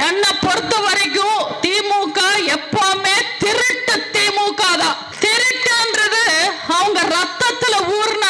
என்னை பொறுத்த வரைக்கும் திமுக எப்பவுமே திருட்டு திமுக தான். திருட்டுன்றது அவங்க ரத்தத்துல ஊர்ன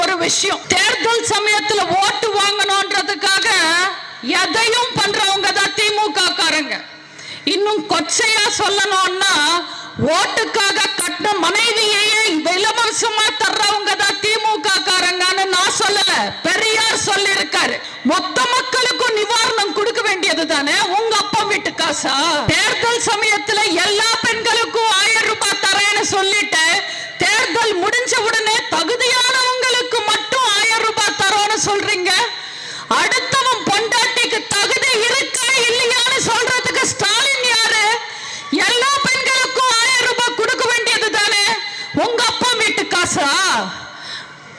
ஒரு விஷயம். தேர்தல் சமயத்துல ஓட்டு வாங்கணும்ன்றதுக்காக எதையும் பண்றவங்க தான் திமுக காரங்க இன்னும் கொச்சையா சொல்லணும்னா ஓட்டுக்காக கட்ட மனைவியையே இலவசமா தர்றவங்க தான் திமுக காரங்கன்னு நான் சொல்லல. பெரியார் சொல்லி இருக்காரு மொத்த மக்களுக்கும் நிவாரணம் கொடுக்க வேண்டியது தானே? உங்க அப்பா வீட்டு காசா? தேர்தல் சமயத்துல எல்லா பெண்களுக்கும் ஆயிரம் ரூபாய் தரேன்னு சொல்லிட்டு தேர்தல் முடிஞ்ச உடனே தகுதி காசா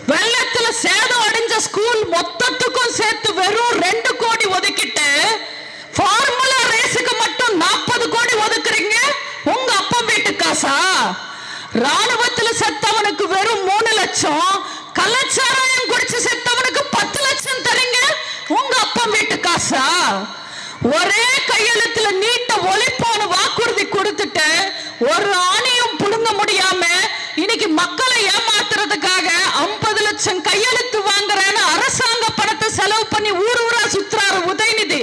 வெள்ளத்துல சேதம் அடைஞ்ச ஸ்கூல் மொத்தத்துக்கும் சேர்த்து வெறும் ரெண்டு கோடி ஒதுக்கிட்டு ஃபார்முலா ரேஸுக்கு மட்டும் நாற்பது கோடி ஒதுக்குறீங்க? உங்க அப்பா வீட்டு காசா ராணுவத்துல செத்தவனுக்கு வெறும் மூணு லட்சம் கலாச்சாரம் குடிச்சு செத்தவனுக்கு பத்து லட்சம் தரீங்க? உங்க அப்பா வீட்டு காசா ஒரே கையெழுத்துல நீட்ட ஒழிப்போன்னு வாக்குறுதி கொடுத்துட்டு ஒரு ஆணையும் புடுங்க முடியாம இன்னைக்கு மக்களை லட்சம் கையெழுத்து வாங்குறேன்னு அரசாங்க பணத்தை செலவு பண்ணி ஊர் ஊரா சுத்துறாரு உதயநிதி.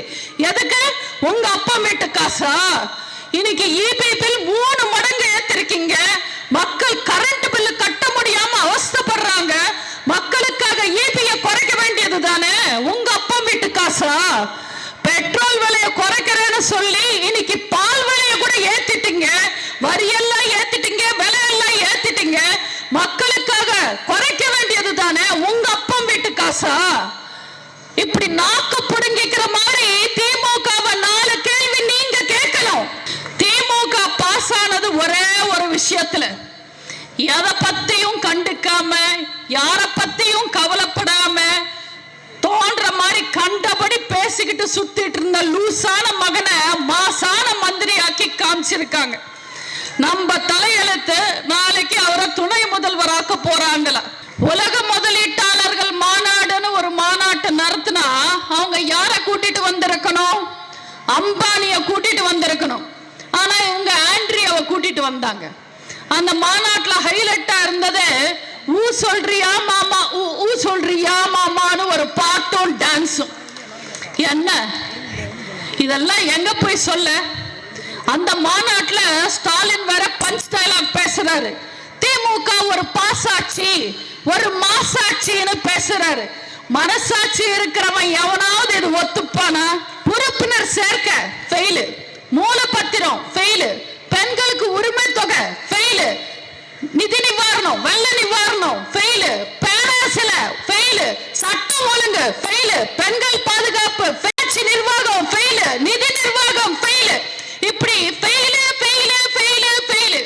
எதுக்கு? உங்க அப்பா மீட்டு காசா? இன்னைக்கு இபி பில் மூணு மடங்கு ஏத்திருக்கீங்க. மக்கள் கரண்ட் பில்லு கட்ட முடியாம அவஸ்தப்படுறாங்க. மக்களுக்காக இபிய குறைக்க வேண்டியது தானே? உங்க அப்பா வீட்டு காசா? பெட்ரோல் விலையை குறைக்கிறேன்னு சொல்லி இன்னைக்கு பால் விலையை கூட ஏத்திட்டீங்க. வரியெல்லாம் ஏத்திட்டீங்க விலையெல்லாம் ஏத்திட்டீங்க. மக்களுக்காக குறை வேண்டியது தானே உங்க அப்பா வீட்டு காசா இப்படி நாக்கு புடுங்கிக்கிற மாதிரி திமுகவை நாலு கேள்வி நீங்க கேட்கணும். திமுக பாஸ் ஆனது ஒரே ஒரு விஷயத்துல. எதை பத்தியும் கண்டுக்காம யார பத்தியும் கவலைப்படாம தோன்ற மாதிரி கண்டபடி பேசிக்கிட்டு சுத்திட்டு இருந்த லூசான மகனை மாசான மந்திரி ஆக்கி காமிச்சிருக்காங்க. நம்ம தலையெழுத்து நாளைக்கு அவரை துணை முதல்வராக்க போறாங்களா உலக முதலீட்டா மாநாட்டு நடத்தினா அவங்க யார கூட்டிட்டு வந்திருக்கணும்? அம்பானிய கூட்டிட்டு வந்திருக்கணும். ஆனா இவங்க ஆண்ட்ரியாவை கூட்டிட்டு வந்தாங்க. அந்த மாநாட்டுல ஹைலைட்டா இருந்தது ஊ சொல்றியா மாமா? ஊ சொல்றியா மாமான்னு ஒரு பாட்டும் டான்ஸும் என்ன? இதெல்லாம் எங்க போய் சொல்ல? அந்த மாநாட்டுல ஸ்டாலின் வேற பஞ்ச் டைலாக் பேசுறாரு. திமுக ஒரு பாசாட்சி ஒரு மாசாட்சின்னு பேசுறாரு. மனசாட்சி இருக்கிறவன் எவனாவது இது ஒத்துப்பானா? உறுப்பினர் சேர்க்க ஃபெயிலு மூலப்பத்திரம் ஃபெயிலு பெண்களுக்கு உரிமை தொகை ஃபெயிலு நிதி நிவாரணம் வெள்ள நிவாரணம் ஃபெயிலு பேராசில ஃபெயிலு சட்டம் ஒழுங்கு ஃபெயிலு பெண்கள் பாதுகாப்பு பேச்சு நிர்வாகம் ஃபெயிலு நிதி நிர்வாகம் ஃபெயிலு இப்படி ஃபெயிலு ஃபெயிலு ஃபெயிலு ஃபெயிலு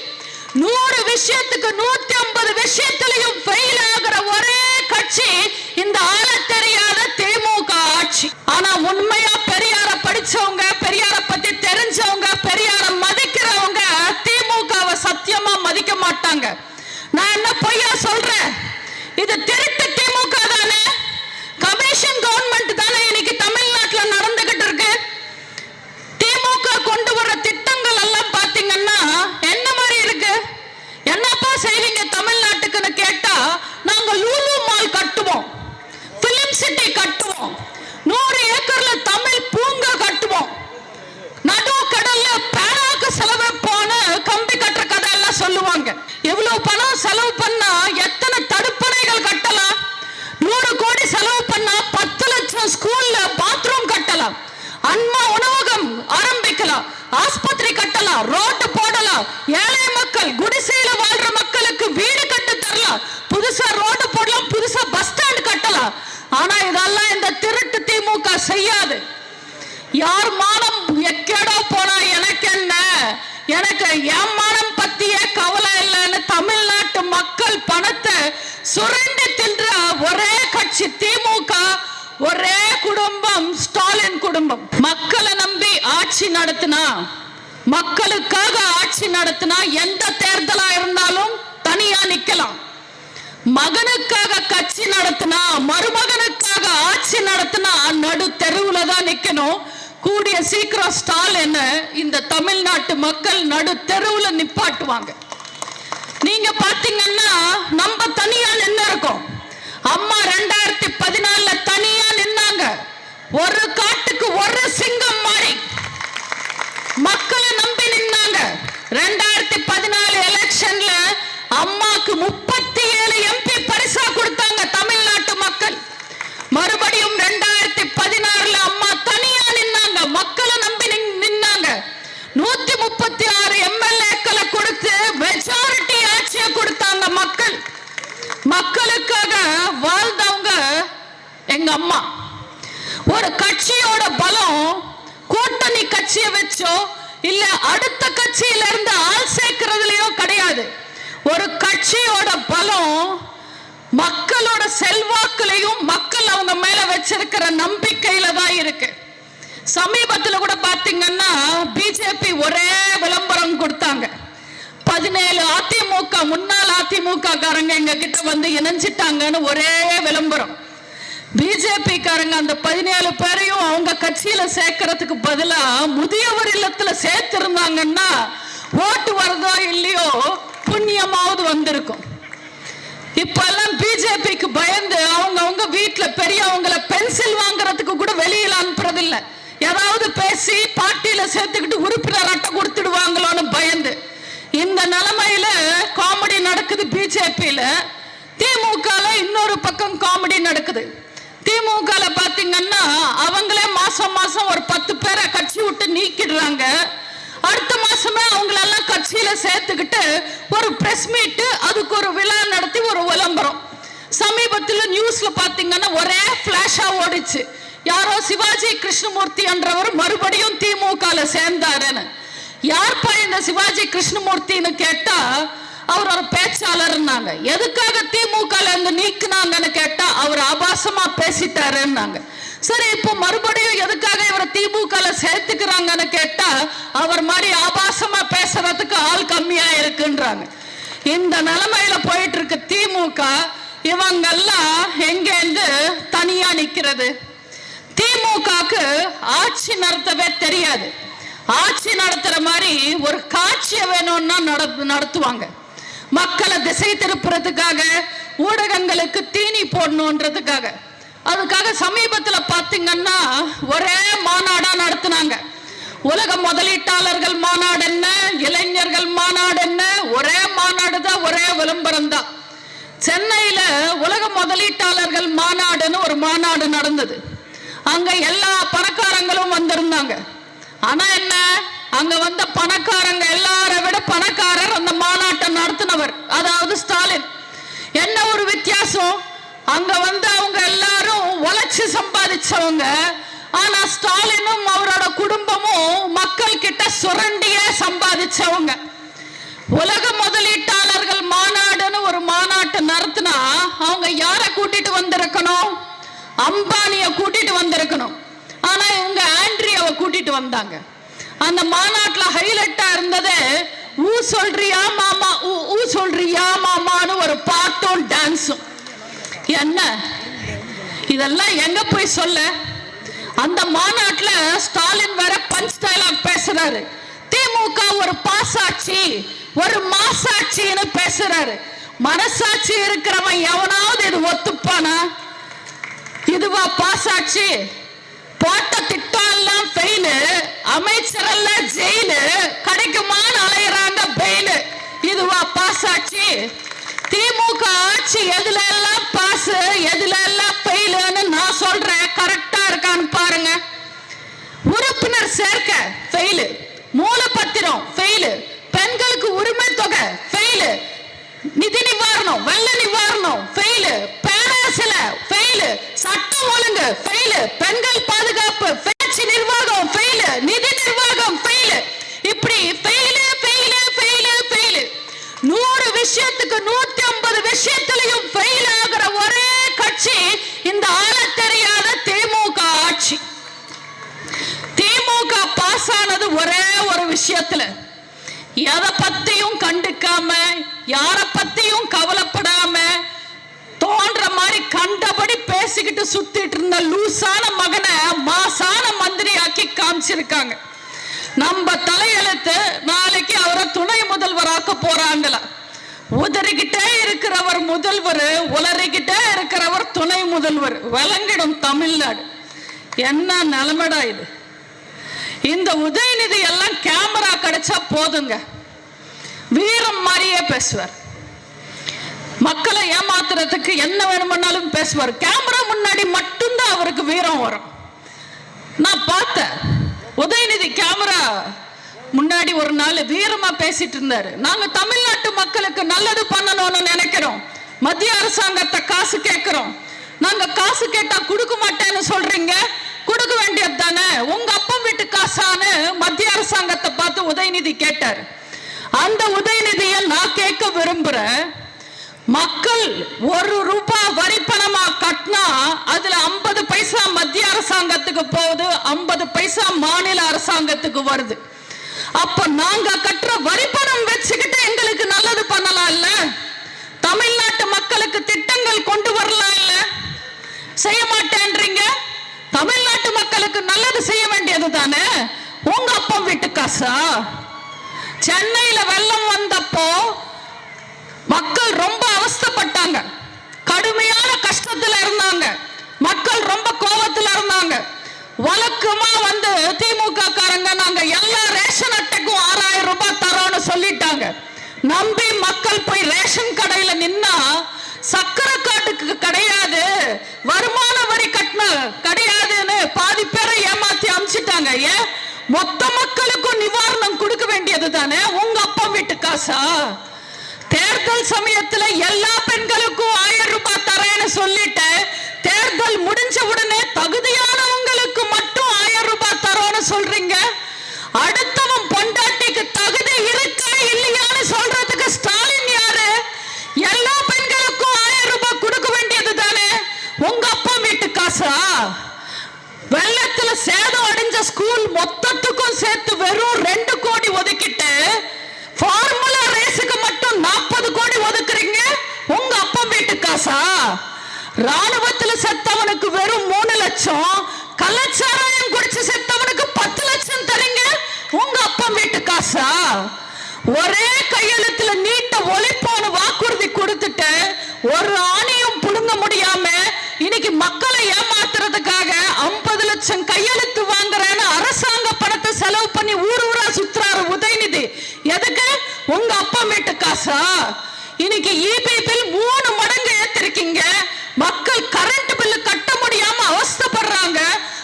நூறு விஷயத்துக்கு நூத்தி ஐம்பது விஷயத்துலயும் ஃபெயில் ஆனா உண்மையா பெரியார படிச்சவங்க பெரியார பத்தி தெரிஞ்சவங்க பெரியார மதிக்கிறவங்க திமுகவை சத்தியமா மதிக்க மாட்டாங்க. நான் என்ன பொய்யா சொல்றேன்? இது திருட்டு திமுக தானே? கமிஷன் கவர்மெண்ட் தானே இன்னைக்கு தமிழ்நாட்டுல நடந்துகிட்டு இருக்கு? திமுக கொண்டு வர திட்டங்கள் எல்லாம் பாத்தீங்கன்னா என்ன மாதிரி இருக்கு? என்னப்பா செய்வீங்க தமிழ்நாட்டுக்குன்னு கேட்டா நாங்க லூலு மால் கட்டுவோம். பிலிம் சிட்டி கட்டுவோம். அன்மா உணவகம் ஆரம்பிக்கலாம். ஆஸ்பத்திரி கட்டலாம் ரோட்டு போடலாம். ஏழை மக்கள் குடிசையில வாழ்ற மக்களுக்கு வீடு கட்டு தரலாம். புதுசா ரோடு போடலாம் புதுசா பஸ் ஸ்டாண்ட் கட்டலாம். ஆனா இதெல்லாம் இந்த திருட்டு திமுக செய்யாது. யார் மானம் எக்கேடோ போனா எனக்கு என்ன? எனக்கு என் மானம் பத்திய கவலை இல்லைன்னு தமிழ்நாட்டு மக்கள் பணத்தை சுரண்டி தின்ற ஒரே கட்சி திமுக. ஒரே குடும்பம் ஸ்டாலின் குடும்பம். மக்களை நம்பி ஆட்சி நடத்தினா மக்களுக்காக ஆட்சி நடத்தினா எந்த தேர்தலா இருந்தாலும் தனியா நிக்கலாம். மகனுக்காக கட்சி நடத்தினா மருமகனுக்காக ஆட்சி நடத்தினா நடு தெருவுல தான் நிக்கணும். கூடிய சீக்கிரம் ஸ்டாலின் இந்த தமிழ்நாட்டு மக்கள் நடு தெருவுல நிப்பாட்டுவாங்க. நீங்க பாத்தீங்கன்னா நம்ம தனியா நின்னு இருக்கோம். அம்மா ரெண்டாயிரத்தி பதினாலுல தனியா ஒரு காட்டுக்கு ஒரு சிங்கம் மாதிரி மக்களை நம்பி நின்னாங்க. ரெண்டாயிரத்தி பதினாலு எலெக்ஷன்ல அம்மாக்கு முப்பத்தி ஏழு எம்பி பரிசா கொடுத்தாங்க தமிழ்நாட்டு மக்கள். மறுபடியும் ரெண்டாயிரத்தி பதினாறுல அம்மா தனியா நின்னாங்க. மக்களை நம்பி நின்- நின்னாங்க. நூத்தி முப்பத்தி ஆறு எம்எல்ஏக்களை கொடுத்து மெஜாரிட்டி ஆட்சியை கொடுத்தாங்க மக்கள். மக்களுக்காக வாழ்ந்தவங்க எங்க அம்மா ஒரு கட்சியோட பலம் கூட்டணி கட்சியை வச்சோ இல்ல அடுத்த கட்சியில இருந்து ஆள் சேர்க்கிறதுலயோ கிடையாது. ஒரு கட்சியோட பலம் மக்களோட செல்வாக்குலையும் மக்கள் அவங்க மேல வச்சிருக்கிற நம்பிக்கையில தான் இருக்கு. சமீபத்துல கூட பாத்தீங்கன்னா பிஜேபி ஒரே விளம்பரம் கொடுத்தாங்க. பதினேழு அதிமுக முன்னாள் அதிமுக காரங்க எங்க கிட்ட வந்து இணைஞ்சிட்டாங்கன்னு ஒரே விளம்பரம். பிஜேபி காரங்க அந்த பதினேழு பேரையும் அவங்க கட்சியில சேர்க்கறதுக்கு பதிலா முதியவர் இல்லத்துல சேர்த்திருந்தாங்கன்னா ஓட்டு வருதோ இல்லையோ புண்ணியமாவது வந்திருக்கும். இப்பெல்லாம் பிஜேபிக்கு பயந்து அவங்க அவங்க வீட்டுல பெரியவங்கள பென்சில் வாங்குறதுக்கு கூட வெளியில அனுப்புறது இல்ல ஏதாவது பேசி பார்ட்டியில சேர்த்துக்கிட்டு உறுப்பினர் அட்டை கொடுத்துடுவாங்களோன்னு பயந்து. இந்த நிலைமையில காமெடி நடக்குது பிஜேபியில. திமுக இன்னொரு பக்கம் காமெடி நடக்குது. திமுக பாத்தீங்கன்னா அவங்களே மாசம் மாசம் ஒரு பத்து பேரை கட்சி விட்டு நீக்கிடுறாங்க. அடுத்த மாசமே அவங்களெல்லாம் கட்சியில சேர்த்துக்கிட்டு ஒரு பிரஸ் மீட்டு அதுக்கு ஒரு விழா நடத்தி ஒரு விளம்பரம். சமீபத்தில் நியூஸ்ல பாத்தீங்கன்னா ஒரே பிளாஷா ஓடிச்சு. யாரோ சிவாஜி கிருஷ்ணமூர்த்தி என்றவர் மறுபடியும் திமுக சேர்ந்தாருன்னு. யார்ப்பா இந்த சிவாஜி கிருஷ்ணமூர்த்தின்னு கேட்டா அவர் ஒரு பேச்சாளர்னாங்க. எதுக்காக திமுக இருந்து நீக்குனாங்கன்னு கேட்டா அவர் ஆபாசமா பேசிட்டாருன்னாங்க. சரி இப்போ மறுபடியும் எதுக்காக இவரை திமுக சேர்த்துக்கிறாங்கன்னு கேட்டா அவர் மாதிரி ஆபாசமா பேசுறதுக்கு ஆள் கம்மியா இருக்குன்றாங்க. இந்த நிலைமையில போயிட்டு இருக்கு திமுக. இவங்கெல்லாம் எங்கேருந்து தனியா நிக்கிறது? திமுகக்கு ஆட்சி நடத்தவே தெரியாது. ஆட்சி நடத்துற மாதிரி ஒரு காட்சியை வேணும்னா நட- நடத்துவாங்க. மக்களை திசை திருப்புறதுக்காக ஊடகங்களுக்கு தீனி போடணுன்றதுக்காக. அதுக்காக சமீபத்துல பார்த்தீங்கன்னா ஒரே மாநாடா நடத்துனாங்க. உலக முதலீட்டாளர்கள் மாநாடு என்ன இளைஞர்கள் மாநாடு என்ன ஒரே மாநாடு தான் ஒரே விளம்பரம் தான். சென்னையில உலக முதலீட்டாளர்கள் மாநாடுன்னு ஒரு மாநாடு நடந்தது. அங்க எல்லா பணக்காரங்களும் வந்திருந்தாங்க. ஆனா என்ன அங்க வந்த பணக்காரங்க எல்லாரை விட பணக்கார அதாவது ஸ்டாலின். என்ன ஒரு வித்தியாசம்? அங்க வந்து அவங்க எல்லாரும் உழைச்சு சம்பாதிச்சவங்க. ஆனா ஸ்டாலினும் அவரோட குடும்பமும் மக்கள் கிட்ட சுரண்டியே சம்பாதிச்சவங்க. உலக முதலீட்டாளர்கள் மாநாடுன்னு ஒரு மாநாட்டு நடத்தினா அவங்க யாரை கூட்டிட்டு வந்திருக்கணும்? அம்பானிய கூட்டிட்டு வந்திருக்கணும். ஆனா இவங்க ஆண்ட்ரியாவை கூட்டிட்டு வந்தாங்க. அந்த மாநாட்டுல ஹைலைட்டா இருந்தது ஊ சொல்றியா மாமா ஊ ஊ சொல்றியா மாமான்னு ஒரு பாட்டும் டான்ஸும் என்ன? இதெல்லாம் எங்க போய் சொல்ல? அந்த மாநாட்டுல ஸ்டாலின் வேற பஞ்ச் டைலாக் பேசுறாரு. திமுக ஒரு பாசாட்சி ஒரு மாசாட்சின்னு பேசுறாரு. மனசாட்சி இருக்கிறவன் எவனாவது இது ஒத்துப்பானா? இதுவா பாசாட்சி? போட்ட திட்டம் எல்லாம் ஃபெயிலு அமைச்சரெல்லாம் ஜெயிலு கிடைக்குமான்னு அலையிறாங்க பெயிலு திமுக எதுல எல்லாம் பாஸ் எதுல எல்லாம் பெயிலுன்னு நான் சொல்றேன். கரெக்டா இருக்கான்னு பாருங்க. உறுப்பினர் சேர்க்க ஃபெயிலு மூலப்பத்திரம் ஃபெயிலு பெண்களுக்கு உரிமை தொகை ஃபெயிலு நிதி நிவாரணம் வெள்ள நிவாரணம் ஃபெயிலு பேராசில ஃபெயிலு சட்டம் ஒழுங்கு ஃபெயிலு பெண்கள் பாதுகாப்பு பேச்சு நிர்வாகம் ஃபெயிலு நிதி நிர்வாகம் ஃபெயிலு இப்படி ஃபெயிலு ஃபெயிலு ஃபெயிலு ஃபெயிலு நூறு விஷயத்துக்கு நூத்தி ஒரே ஒரு விஷயத்துல. எதை பத்தியும் கண்டுக்காம யார பத்தியும் கவலைப்படாம தோன்ற மாதிரி கண்டபடி பேசிக்கிட்டு சுத்திட்டு இருந்த லூசான மகனை மாசான மந்திரி ஆக்கி காமிச்சிருக்காங்க. நம்ம தலையெழுத்து நாளைக்கு அவரை துணை முதல்வராக்க போறாங்களா உதறிக்கிட்டே இருக்கிறவர் முதல்வர் உளறிக்கிட்டே இருக்கிறவர் துணை முதல்வர். விளங்கிடும் தமிழ்நாடு. என்ன நிலமடா இது? இந்த உதயநிதி எல்லாம் கேமரா கிடைச்சா போதுங்க. வீரம் மாதிரியே பேசுவார். மக்களை ஏமாத்துறதுக்கு என்ன வேணும்னாலும் பேசுவார். கேமரா முன்னாடி மட்டும்தான் அவருக்கு வீரம் வரும். நான் பார்த்தேன். உதயநிதி கேமரா முன்னாடி ஒரு நாள் வீரமா பேசிட்டு இருந்தாரு. நாங்க தமிழ்நாட்டு மக்களுக்கு நல்லது பண்ணணும்னு நினைக்கிறோம். மத்திய அரசாங்கத்தை காசு கேட்கிறோம். நாங்க காசு கேட்டா கொடுக்க மாட்டேன்னு சொல்றீங்க. கொடுக்க வேண்டியது தானே? உங்க அப்பா வீட்டு காசான்னு மத்திய அரசாங்கத்தை பார்த்து உதயநிதி கேட்டார். அந்த உதயநிதியை நான் கேட்க விரும்புறேன். மக்கள் ஒரு ரூபாய் வரி பணமா கட்டினா அதுல ஐம்பது பைசா மத்திய அரசாங்கத்துக்கு போகுது ஐம்பது பைசா மாநில அரசாங்கத்துக்கு வருது. அப்ப நாங்க கட்டுற வரி பணம் வச்சுக்கிட்டு எங்களுக்கு நல்லது பண்ணலாம் இல்ல? தமிழ்நாட்டு மக்களுக்கு திட்டங்கள் கொண்டு வரலாம் இல்ல? செய்ய மாட்டேன்றீங்க? தமிழ் மக்களுக்கு நல்லது செய்ய வேண்டியது தானே உங்க அப்பா வீட்டு காசா? சென்னையில வெள்ளம் வந்தப்போ மக்கள் ரொம்ப அவஸ்தப்பட்டாங்க. கடுமையான கஷ்டத்துல இருந்தாங்க. மக்கள் ரொம்ப கோபத்துல இருந்தாங்க. வழக்கமா வந்து திமுக காரங்க நாங்க எல்லா ரேஷன் அட்டைக்கும் ஆறாயிரம் ரூபாய் தரோம்னு சொல்லிட்டாங்க. நம்பி மக்கள் போய் ரேஷன் கடையில நின்னா சக்கரை காட்டுக்கு கிடையாது. வரும் மொத்த மக்களுக்கும் நிவாரணம் கொடுக்க வேண்டியது தானே? உங்க அப்பா வீட்டு காசா? தேர்தல் சமயத்துல எல்லா பெண்களுக்கும் ஆயிரம் ரூபாய் தரேன்னு சொல்லிட்டு தேர்தல் முடிஞ்ச உடனே தகுதியானவங்களுக்கு மட்டும் ஆயிரம் ரூபாய் தரோன்னு சொல்றீங்க? அடுத்தவன் பொண்டாட்டிக்கு தகுதி இருக்கா இல்லையான்னு சொல்றதுக்கு ஸ்டாலின் யாரு? எல்லா பெண்களுக்கும் ஆயிரம் ரூபாய் கொடுக்க வேண்டியது தானே? உங்க அப்பா வீட்டு காசா? வெள்ளத்துல சேதம் அடைஞ்ச ஸ்கூல் மொத்த சேர்த்து வெறும் ரெண்டு கோடி ஒதுக்கிட்டு ஃபார்முலா ரேஸுக்கு மட்டும் நாற்பது கோடி ஒதுக்குறீங்க? உங்க அப்பா வீட்டு காசா? ராணுவத்துல செத்தவனுக்கு வெறும் மூணு லட்சம். கள்ளச்சாராயம் குடிச்சு செத்தவனுக்கு பத்து லட்சம் தரீங்க? உங்க அப்பா வீட்டு காசா? ஒரே கையெழுத்துல நீட்ட ஒழிப்பான வாக்குறுதி கொடுத்துட்டு ஒரு ஆணையும் புடுங்க முடியாம இன்னைக்கு மக்களை ஏமாத்துறதுக்காக ஐம்பது லட்சம் கையெழுத்து வாங்குறேன்னு அரசாங்க பணத்தை செலவு பண்ணி ஊர் ஊரா சுத்துறாரு உதயநிதி எதுக்கு உங்க அப்பா வீட்டு காசா? இன்னைக்கு இபி பில் மூணு மடங்கு ஏத்திருக்கீங்க. மக்கள் கரண்ட் பில்லு கட்ட முடியாம அவஸ்தப்படுறாங்க.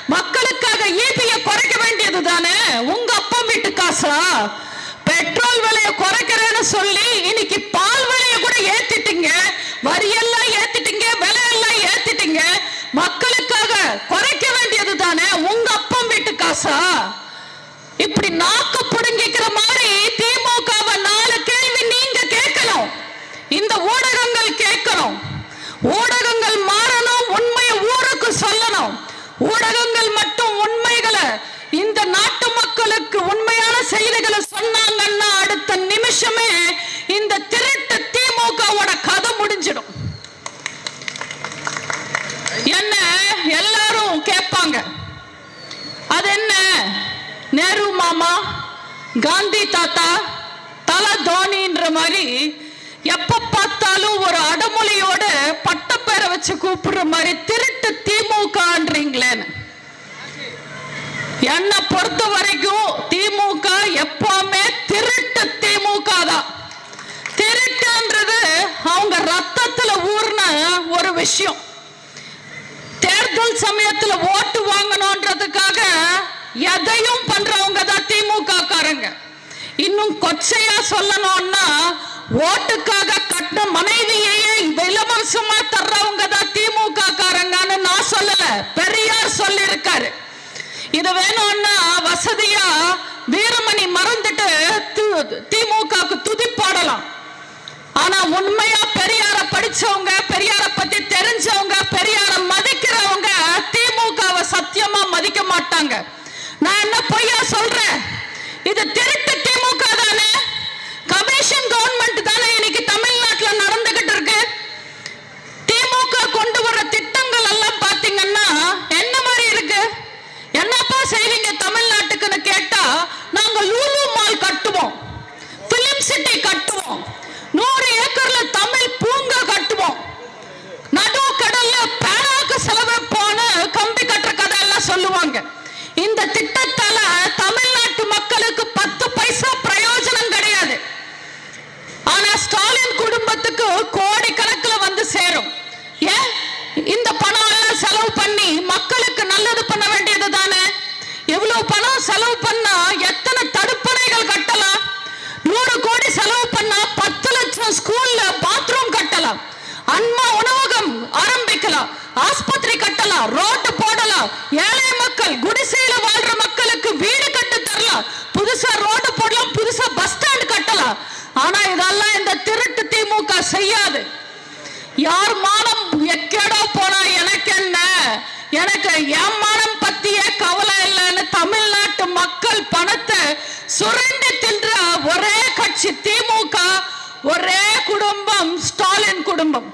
மக்களுக்காக இபிய குறைக்க வேண்டியது தானே? உங்க அப்பா வீட்டு காசா? பெட்ரோல் விலையை குறைக்கிறேன்னு சொல்லி இன்னைக்கு பால் விலையை கூட ஏத்திட்டீங்க. வரியெல்லாம் ஏத்திட்டீங்க விலையெல்லாம் ஏத்திட்டீங்க. மக்களுக்காக குறைக்க வேண்டியது தானே? உங்க அப்பா வீட்டு காசா? இப்படி நாக்கு புடுங்கிக்கிற மாதிரி திமுகவை நாலு கேள்வி நீங்க கேட்கணும் இந்த ஊடகங்கள் கேட்கணும் ஊடகங்கள் மாறணும் உண்மையை ஊருக்கு சொல்லணும் ஊடகங்கள் மட்டும் உண்மைகளை இந்த நாட்டு மக்களுக்கு உண்மையான செய்திகளை சொன்னாங்கன்னா அடுத்த நிமிஷமே இந்த திருட்டு திமுகவோட கதை முடிஞ்சிடும். என்ன எல்லாரும் கேட்பாங்க. அது என்ன? நேரு மாமா காந்தி தாத்தா தல தோனின்ற மாதிரி எப்ப பார்த்தாலும் ஒரு அடமொழியோட பட்டப்பேரை வச்சு கூப்பிடுற மாதிரி திருட்டு திமுகன்றீங்களேன்னு. என்னை பொறுத்த வரைக்கும் திமுக எப்பவுமே திருட்டு திமுக தான். திருட்டுன்றது அவங்க ரத்தத்துல ஊர்ன ஒரு விஷயம். தேர்தல் சமயத்துல ஓட்டு வாங்கணும்ன்றதுக்காக எதையும் பண்றவங்க தான் திமுக காரங்க இன்னும் கொச்சையா சொல்லணும்னா ஓட்டுக்காக கட்டின மனைவியையே இலவசமா தர்றவங்க தான் திமுக காரங்கன்னு நான் சொல்லல. பெரியார் சொல்லியிருக்காரு. இது வேணும்னா வசதியா வீரமணி மறந்துட்டு திமுக திமுகவுக்கு துதி பாடலாம் ஆனா உண்மையா பெரியார அன்மா உணவகம் ஆரம்பிக்கலாம். ஆஸ்பத்திரி கட்டலாம் ரோட்டு போடலாம். ஏழை மக்கள் குடிசையில வாழ்ற மக்களுக்கு வீடு கட்டு தரலாம். புதுசா ரோடு போடலாம் புதுசா பஸ் ஸ்டாண்ட் கட்டலாம். ஆனா இதெல்லாம் இந்த திருட்டு திமுக செய்யாது. யார் மானம் எக்கேடோ போனா எனக்கு என்ன? எனக்கு என் மானம் பத்தியே கவலை இல்லைன்னு தமிழ்நாட்டு மக்கள் பணத்தை சுரண்டி தின்ற ஒரே கட்சி திமுக ஒரே குடும்பம் ஸ்டாலின் குடும்பம்.